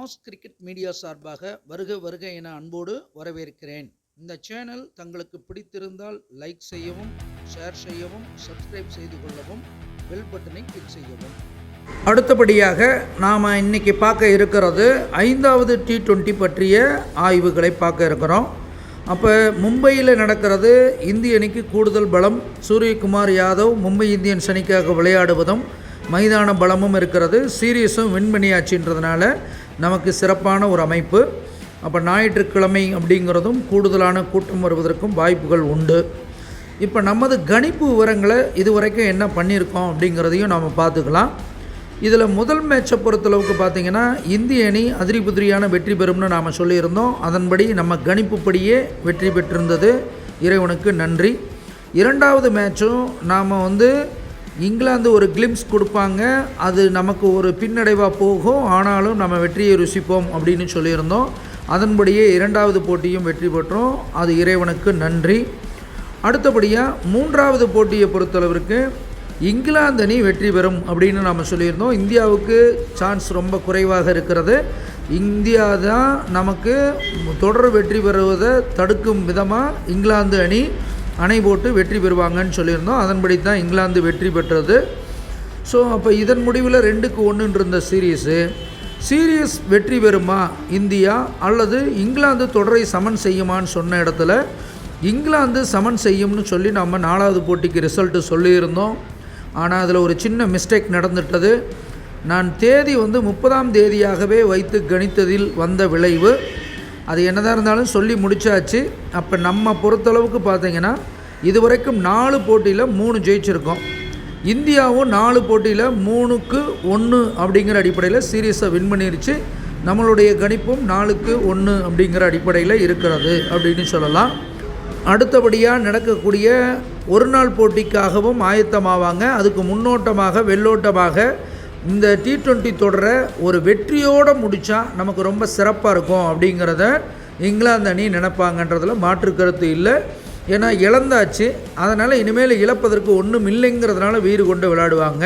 Toss cricket media சார்பாக வருக வருக என அன்போடு வரவேற்கிறேன். இந்த சேனல் தங்களுக்கு பிடித்திருந்தால் லைக் செய்யவும் ஷேர் செய்யவும் சப்ஸ்கிரைப் செய்து கொள்ளவும் பெல் பட்டனை கிளிக் செய்யவும். அடுத்தபடியாக நாம் இன்னைக்கு பார்க்க இருக்கிறது ஐந்தாவது டி டுவெண்ட்டி பற்றிய ஆய்வுகளை பார்க்க இருக்கிறோம். அப்போ மும்பையில் நடக்கிறது இந்திய அணிக்கு கூடுதல் பலம். சூரியகுமார் யாதவ் மும்பை இந்தியன்ஸ் அணிக்காக விளையாடுவதும் மைதான பலமும் இருக்கிறது. சீரியஸும் வின் பண்ணியாச்சுன்றதுனால நமக்கு சிறப்பான ஒரு அமைப்பு. அப்போ ஞாயிற்றுக்கிழமை அப்படிங்கிறதும் கூடுதலான கூட்டம் வருவதற்கும் வாய்ப்புகள் உண்டு. இப்போ நமது கணிப்பு விவரங்களை இதுவரைக்கும் என்ன பண்ணியிருக்கோம் அப்படிங்கிறதையும் நாம் பார்த்துக்கலாம். இதில் முதல் மேட்சை பொறுத்தளவுக்கு பார்த்திங்கன்னா இந்திய அணி அதிரி புதிரியான வெற்றி பெறும்னு நாம் சொல்லியிருந்தோம். அதன்படி நம்ம கணிப்புப்படியே வெற்றி பெற்றிருந்தது. இறைவனுக்கு நன்றி. இரண்டாவது மேட்சும் நாம் வந்து இங்கிலாந்து ஒரு கிளிம்ஸ் கொடுப்பாங்க. அது நமக்கு ஒரு பின்னடைவாக போகும். ஆனாலும் நம்ம வெற்றியை ருசிப்போம் அப்படின்னு சொல்லியிருந்தோம். அதன்படியே இரண்டாவது போட்டியும் வெற்றி பெற்றோம். அது இறைவனுக்கு நன்றி. அடுத்தபடியாக மூன்றாவது போட்டியை பொறுத்தளவிற்கு இங்கிலாந்து அணி வெற்றி பெறும் அப்படின்னு நாம் சொல்லியிருந்தோம். இந்தியாவுக்கு சான்ஸ் ரொம்ப குறைவாக இருக்கிறது. இந்தியா தான் நமக்கு தொடர் வெற்றி பெறுவதை தடுக்கும் விதமாக இங்கிலாந்து அணி அணை போட்டு வெற்றி பெறுவாங்கன்னு சொல்லியிருந்தோம். அதன்படி தான் இங்கிலாந்து வெற்றி பெற்றது. ஸோ அப்போ இதன் முடிவில் ரெண்டுக்கு ஒன்றுன்னு இருந்த சீரீஸு சீரியஸ் வெற்றி பெறுமா இந்தியா அல்லது இங்கிலாந்து தொடரை சமன் செய்யுமான்னு சொன்ன இடத்துல இங்கிலாந்து சமன் செய்யும்னு சொல்லி நம்ம நாலாவது போட்டிக்கு ரிசல்ட்டு சொல்லியிருந்தோம். ஆனால் அதில் ஒரு சின்ன மிஸ்டேக் நடந்துட்டது. நான் தேதி வந்து முப்பதாம் தேதியாகவே வைத்து கணித்ததில் வந்த விளைவு அது என்னதான் இருந்தாலும் சொல்லி முடிச்சாச்சு. அப்போ நம்ம பொறுத்தளவுக்கு பார்த்தீங்கன்னா இதுவரைக்கும் நாலு போட்டியில் மூணு ஜெயிச்சிருக்கோம். இந்தியாவும் நாலு போட்டியில் மூணுக்கு ஒன்று அப்படிங்கிற அடிப்படையில் சீரியஸை வின் பண்ணிருச்சு. நம்மளுடைய கணிப்பும் நாலுக்கு ஒன்று அப்படிங்கிற அடிப்படையில் இருக்கிறது அப்படின்னு சொல்லலாம். அடுத்தபடியாக நடக்கக்கூடிய ஒரு நாள் போட்டிக்காகவும் ஆயத்தமாவாங்க. அதுக்கு முன்னோட்டமாக வெள்ளோட்டமாக இந்த டி ட்வெண்ட்டி தொடரை ஒரு வெற்றியோடு முடித்தா நமக்கு ரொம்ப சிறப்பாக இருக்கும் அப்படிங்கிறத இங்கிலாந்து அணி நினைப்பாங்கன்றதில் மாற்று கருத்து இல்லை. ஏன்னா இழந்தாச்சு. அதனால் இனிமேல் இழப்பதற்கு ஒன்றும் இல்லைங்கிறதுனால வீறு கொண்டு விளையாடுவாங்க.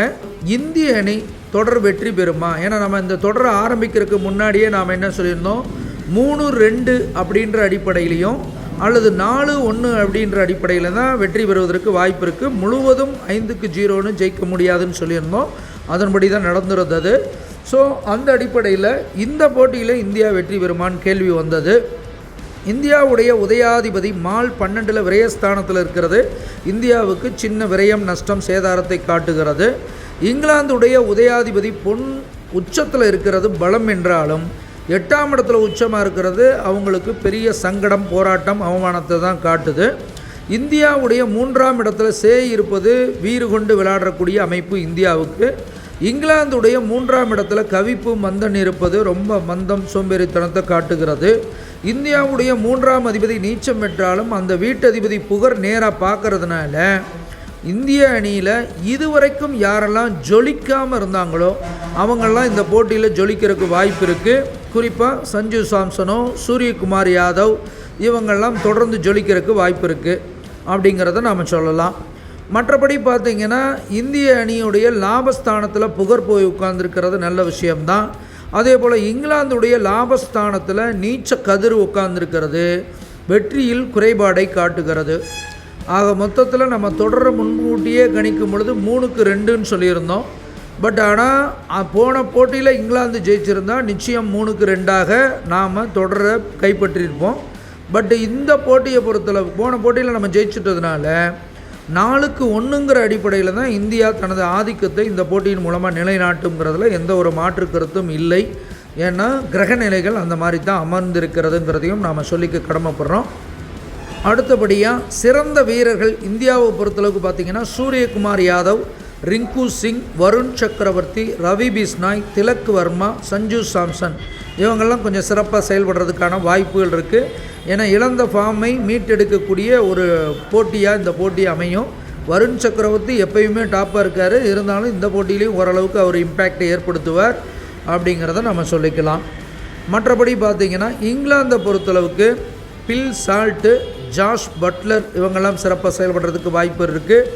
இந்திய அணி தொடர் வெற்றி பெறுமா? ஏன்னா நம்ம இந்த தொடரை ஆரம்பிக்கிறதுக்கு முன்னாடியே நாம் என்ன சொல்லியிருந்தோம்? மூணு ரெண்டு அப்படின்ற அடிப்படையிலையும் அல்லது நாலு ஒன்று அப்படின்ற அடிப்படையில் தான் வெற்றி பெறுவதற்கு வாய்ப்பு இருக்குது முழுவதும் ஐந்துக்கு ஜீரோன்னு ஜெயிக்க முடியாதுன்னு சொல்லியிருந்தோம். அதன்படி தான் நடந்திருந்தது. ஸோ அந்த அடிப்படையில் இந்த போட்டியில் இந்தியா வெற்றி பெறுமான்னு கேள்வி வந்தது. இந்தியாவுடைய உதயாதிபதி மால் பன்னெண்டில் விரயஸ்தானத்தில் இருக்கிறது. இந்தியாவுக்கு சின்ன விரயம் நஷ்டம் சேதாரத்தை காட்டுகிறது. இங்கிலாந்துடைய உதயாதிபதி பொன் உச்சத்தில் இருக்கிறது பலம் என்றாலும் எட்டாம் இடத்துல உச்சமாக இருக்கிறது அவங்களுக்கு பெரிய சங்கடம் போராட்டம் அவமானத்தை தான் காட்டுது. இந்தியாவுடைய மூன்றாம் இடத்துல சே இருப்பது வீறு கொண்டு விளையாடக்கூடிய அமைப்பு இந்தியாவுக்கு. இங்கிலாந்துடைய மூன்றாம் இடத்துல கவிப்பு மந்தன் இருப்பது ரொம்ப மந்தம் சோம்பேறித்தனத்தை காட்டுகிறது. இந்தியாவுடைய மூன்றாம் அதிபதி நீச்சம் பெற்றாலும் அந்த வீட்டதிபதி புகர் நேராக பார்க்கறதுனால இந்திய அணியில் இதுவரைக்கும் யாரெல்லாம் ஜொலிக்காமல் இருந்தாங்களோ அவங்கெல்லாம் இந்த போட்டியில் ஜொலிக்கிறதுக்கு வாய்ப்பு இருக்குது குறிப்பாக சஞ்சு சாம்சனோ சூரியகுமார் யாதவ் இவங்கெல்லாம் தொடர்ந்து ஜொலிக்கிறதுக்கு வாய்ப்பு இருக்குது அப்படிங்கிறத நாம் சொல்லலாம். மற்றபடி பார்த்திங்கன்னா இந்திய அணியுடைய லாபஸ்தானத்தில் புகர் போய் உட்கார்ந்துருக்கிறது நல்ல விஷயம்தான். அதே போல் இங்கிலாந்துடைய லாபஸ்தானத்தில் நீச்ச கதிர் உட்கார்ந்துருக்கிறது. வெற்றியில் குறைபாடை காட்டுகிறது. ஆக மொத்தத்தில் நம்ம தொடர முன்கூட்டியே கணிக்கும் பொழுது மூணுக்கு ரெண்டுன்னு சொல்லியிருந்தோம். பட் ஆனால் போன போட்டியில் இங்கிலாந்து ஜெயிச்சிருந்தா நிச்சயம் மூணுக்கு ரெண்டாக நாம் தொடரை கைப்பற்றியிருப்போம். பட் இந்த போட்டியை பொறுத்தளவு போன போட்டியில் நம்ம ஜெயிச்சிட்டதுனால நாலுக்கு ஒன்றுங்கிற அடிப்படையில் தான் இந்தியா தனது ஆதிக்கத்தை இந்த போட்டியின் மூலமாக நிலைநாட்டுங்கிறதுல எந்த ஒரு மாற்று கருத்தும் இல்லை. ஏன்னா கிரக நிலைகள் அந்த மாதிரி தான் அமர்ந்திருக்கிறதுங்கிறதையும் நாம் சொல்லிக்க கடமைப்படுறோம். அடுத்தபடியாக சிறந்த வீரர்கள் இந்தியாவை பொறுத்தளவுக்கு பார்த்திங்கன்னா சூரியகுமார் யாதவ் ரிங்கு சிங் வருண் சக்கரவர்த்தி ரவி பிஸ்னாய் திலக் வர்மா சஞ்சு சாம்சன். இவங்கெல்லாம் கொஞ்சம் சிறப்பாக செயல்படுறதுக்கான வாய்ப்புகள் இருக்குது ஏன்னா இழந்த ஃபார்மை மீட்டெடுக்கக்கூடிய ஒரு போட்டியாக இந்த போட்டி அமையும். வருண் சக்கரவர்த்தி எப்பயுமே டாப்பாக இருக்கார். இருந்தாலும் இந்த போட்டியிலையும் ஓரளவுக்கு அவர் இம்பேக்டை ஏற்படுத்துவார் அப்படிங்கிறத நம்ம சொல்லிக்கலாம். மற்றபடி பார்த்திங்கன்னா இங்கிலாந்தை பொறுத்தளவுக்கு பில் சால்ட்டு ஜாஷ் பட்லர் இவங்கெல்லாம் சிறப்பாக செயல்படுறதுக்கு வாய்ப்பு இருக்குது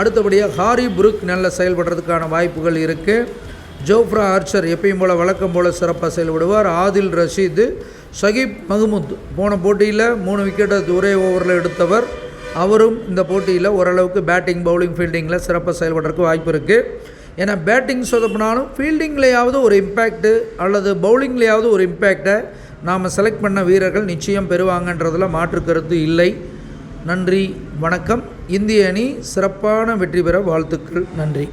அடுத்தபடியாக ஹாரி புருக் நல்ல செயல்படுறதுக்கான வாய்ப்புகள் இருக்குது ஜோஃப்ரா ஆர்ச்சர் எப்பயும் போல் வழக்கம் போல் சிறப்பாக செயல்படுவார். Adil Rashid Saqib Mahmood. போன போட்டியில் மூணு விக்கெட்டை ஒரே ஓவரில் எடுத்தவர். அவரும் இந்த போட்டியில் ஓரளவுக்கு பேட்டிங் பவுலிங் ஃபீல்டிங்கில் சிறப்பாக செயல்படுறதுக்கு வாய்ப்பு இருக்குது ஏன்னா பேட்டிங் சொதப்பினாலும் ஃபீல்டிங்லேயாவது ஒரு இம்பேக்ட்டு அல்லது பவுலிங்லேயாவது ஒரு இம்பேக்டை நாம் செலக்ட் பண்ண வீரர்கள் நிச்சயம் பெறுவாங்கன்றதில் மாற்று கருத்து இல்லை. நன்றி வணக்கம். இந்திய அணி சிறப்பான வெற்றி பெற வாழ்த்துக்கள். நன்றி.